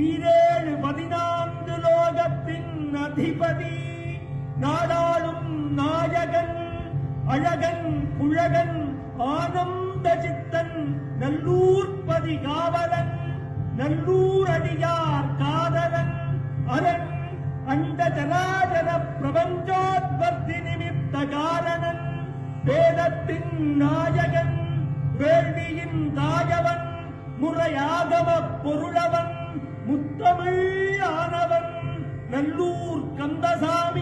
ஈரேழு பதினான்கு லோகத்தின் அதிபதி. நாடாளும் நாயகன் அழகன் குழகன் ஆனந்த சித்தன் நல்லூர்பதி காவலன் நல்லூர் அடியார் காதலன் அரண் அண்ட ஜனாஜன பிரபஞ்சோத்பத்தி நிமித்த காரணன் வேதத்தின் நாயகன் வேள்வியின் தாயவன் முறையாகம பொருளவன் முத்தமிழ் ஆனவன் நல்லூர் கந்தசாமி